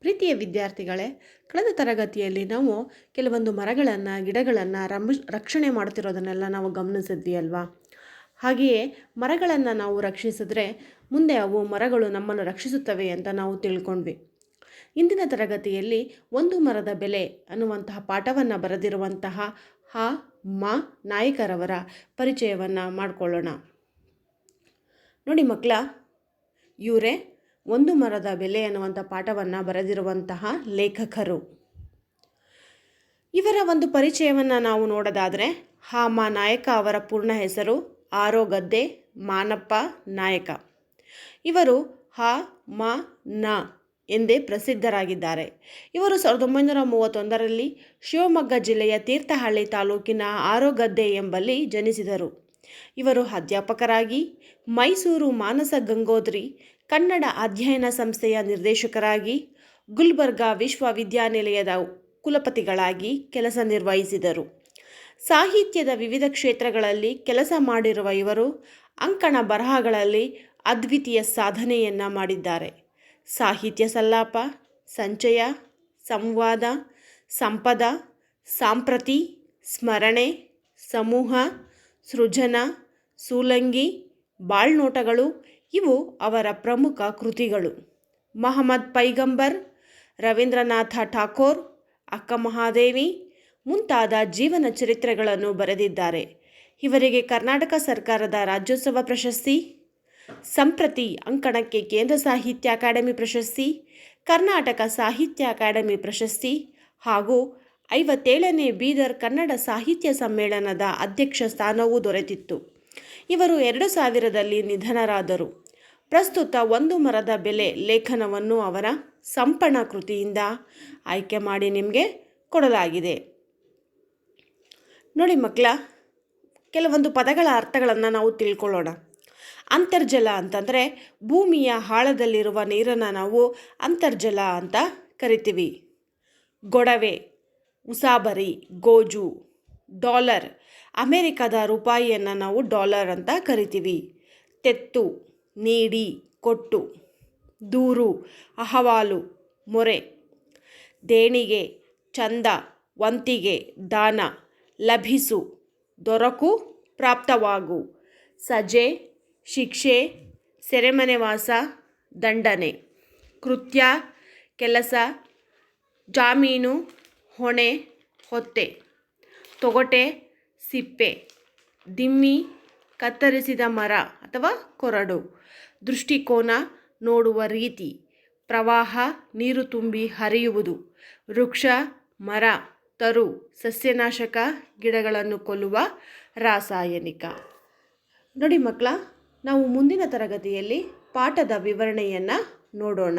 ಪ್ರೀತಿಯ ವಿದ್ಯಾರ್ಥಿಗಳೇ, ಕಳೆದ ತರಗತಿಯಲ್ಲಿ ನಾವು ಕೆಲವೊಂದು ಮರಗಳನ್ನು, ಗಿಡಗಳನ್ನು ರಂ ರಕ್ಷಣೆ ಮಾಡ್ತಿರೋದನ್ನೆಲ್ಲ ನಾವು ಗಮನಿಸಿದ್ವಿ ಅಲ್ವಾ ಹಾಗೆಯೇ ಮರಗಳನ್ನು ನಾವು ರಕ್ಷಿಸಿದ್ರೆ ಮುಂದೆ ಅವು ಮರಗಳು ನಮ್ಮನ್ನು ರಕ್ಷಿಸುತ್ತವೆ ಅಂತ ನಾವು ತಿಳ್ಕೊಂಡ್ವಿ. ಇಂದಿನ ತರಗತಿಯಲ್ಲಿ ಒಂದು ಮರದ ಬೆಲೆ ಅನ್ನುವಂತಹ ಪಾಠವನ್ನು ಬರೆದಿರುವಂತಹ ಹ, ಮ, ನಾಯಕರವರ ಪರಿಚಯವನ್ನು ಮಾಡಿಕೊಳ್ಳೋಣ. ನೋಡಿ ಮಕ್ಕಳ, ಇವರೇ ಒಂದು ಮರದ ಬೆಲೆ ಅನ್ನುವಂಥ ಪಾಠವನ್ನು ಬರೆದಿರುವಂತಹ ಲೇಖಕರು. ಇವರ ಒಂದು ಪರಿಚಯವನ್ನು ನಾವು ನೋಡೋದಾದರೆ ಹಾಮ ನಾಯಕ ಅವರ ಪೂರ್ಣ ಹೆಸರು ಆರೋ ಗದ್ದೆ ಮಾನಪ್ಪ ನಾಯಕ. ಇವರು ಹ, ಮ, ನ ಎಂದೇ ಪ್ರಸಿದ್ಧರಾಗಿದ್ದಾರೆ. ಇವರು ಸಾವಿರದ ಒಂಬೈನೂರ ಮೂವತ್ತೊಂದರಲ್ಲಿ ಶಿವಮೊಗ್ಗ ಜಿಲ್ಲೆಯ ತೀರ್ಥಹಳ್ಳಿ ತಾಲೂಕಿನ ಆರೋಗದ್ದೆ ಎಂಬಲ್ಲಿ ಜನಿಸಿದರು. ಇವರು ಅಧ್ಯಾಪಕರಾಗಿ ಮೈಸೂರು ಮಾನಸ ಗಂಗೋತ್ರಿ ಕನ್ನಡ ಅಧ್ಯಯನ ಸಂಸ್ಥೆಯ ನಿರ್ದೇಶಕರಾಗಿ ಗುಲ್ಬರ್ಗಾ ವಿಶ್ವವಿದ್ಯಾನಿಲಯದ ಕುಲಪತಿಗಳಾಗಿ ಕೆಲಸ ನಿರ್ವಹಿಸಿದರು. ಸಾಹಿತ್ಯದ ವಿವಿಧ ಕ್ಷೇತ್ರಗಳಲ್ಲಿ ಕೆಲಸ ಮಾಡಿರುವ ಇವರು ಅಂಕಣ ಬರಹಗಳಲ್ಲಿ ಅದ್ವಿತೀಯ ಸಾಧನೆಯನ್ನು ಮಾಡಿದ್ದಾರೆ. ಸಾಹಿತ್ಯ ಸಲ್ಲಾಪ, ಸಂಚಯ, ಸಂವಾದ, ಸಂಪದ, ಸಾಂಪ್ರತಿ, ಸ್ಮರಣೆ, ಸಮೂಹ, ಸೃಜನ, ಸೂಲಂಗಿ ಬಾಳ್ನೋಟಗಳು, ಇವು ಅವರ ಪ್ರಮುಖ ಕೃತಿಗಳು. ಮಹಮ್ಮದ್ ಪೈಗಂಬರ್, ರವೀಂದ್ರನಾಥ ಠಾಕೋರ್, ಅಕ್ಕ ಮಹಾದೇವಿ ಮುಂತಾದ ಜೀವನ ಚರಿತ್ರೆಗಳನ್ನು ಬರೆದಿದ್ದಾರೆ. ಇವರಿಗೆ ಕರ್ನಾಟಕ ಸರ್ಕಾರದ ರಾಜ್ಯೋತ್ಸವ ಪ್ರಶಸ್ತಿ, ಸಂಪ್ರತಿ ಅಂಕಣಕ್ಕೆ ಕೇಂದ್ರ ಸಾಹಿತ್ಯ ಅಕಾಡೆಮಿ ಪ್ರಶಸ್ತಿ, ಕರ್ನಾಟಕ ಸಾಹಿತ್ಯ ಅಕಾಡೆಮಿ ಪ್ರಶಸ್ತಿ ಹಾಗೂ ಐವತ್ತೇಳನೇ ಬೀದರ್ ಕನ್ನಡ ಸಾಹಿತ್ಯ ಸಮ್ಮೇಳನದ ಅಧ್ಯಕ್ಷ ಸ್ಥಾನವೂ ದೊರೆತಿತ್ತು. ಇವರು ಎರಡು ಸಾವಿರದಲ್ಲಿ ನಿಧನರಾದರು. ಪ್ರಸ್ತುತ ಒಂದು ಮರದ ಬೆಲೆ ಲೇಖನವನ್ನು ಅವರ ಸಂಪಣ ಕೃತಿಯಿಂದ ಆಯ್ಕೆ ಮಾಡಿ ನಿಮಗೆ ಕೊಡಲಾಗಿದೆ. ನೋಡಿ ಮಕ್ಕಳ, ಕೆಲವೊಂದು ಪದಗಳ ಅರ್ಥಗಳನ್ನು ನಾವು ತಿಳ್ಕೊಳ್ಳೋಣ. ಅಂತರ್ಜಲ ಅಂತಂದರೆ ಭೂಮಿಯ ಆಳದಲ್ಲಿರುವ ನೀರನ್ನು ನಾವು ಅಂತರ್ಜಲ ಅಂತ ಕರಿತೀವಿ. ಗೊಡವೆ, ಉಸಾಬರಿ, ಗೋಜು. ಡಾಲರ್. ಅಮೇರಿಕಾದ ರೂಪಾಯಿಯನ್ನು ನಾವು ಡಾಲರ್ ಅಂತ ಕರಿತೀವಿ. ತೆತ್ತು, ನೀಡಿ, ಕೊಟ್ಟು, ದೂರು, ಅಹವಾಲು, ಮೊರೆ, ದೇಣಿಗೆ, ಚಂದ, ವಂತಿಗೆ, ದಾನ, ಲಭಿಸು, ದೊರಕು, ಪ್ರಾಪ್ತವಾಗು, ಸಜೆ, ಶಿಕ್ಷೆ, ಸೆರೆಮನೆವಾಸ, ದಂಡನೆ, ಕೃತ್ಯ, ಕೆಲಸ, ಜಾಮೀನು, ಹೊಣೆ, ಹೊತ್ತೆ. ತೊಗಟೆ, ಸಿಪ್ಪೆ, ದಿಮ್ಮಿ, ಕತ್ತರಿಸಿದ ಮರ ಅಥವಾ ಕೊರಡು. ದೃಷ್ಟಿಕೋನ ನೋಡುವ ರೀತಿ, ಪ್ರವಾಹ ನೀರು ತುಂಬಿ ಹರಿಯುವುದು. ವೃಕ್ಷ, ಮರ, ತರು, ಸಸ್ಯನಾಶಕ ಗಿಡಗಳನ್ನು ಕೊಲ್ಲುವ ರಾಸಾಯನಿಕ. ನೋಡಿ ಮಕ್ಕಳ, ನಾವು ಮುಂದಿನ ತರಗತಿಯಲ್ಲಿ ಪಾಠದ ವಿವರಣೆಯನ್ನು ನೋಡೋಣ.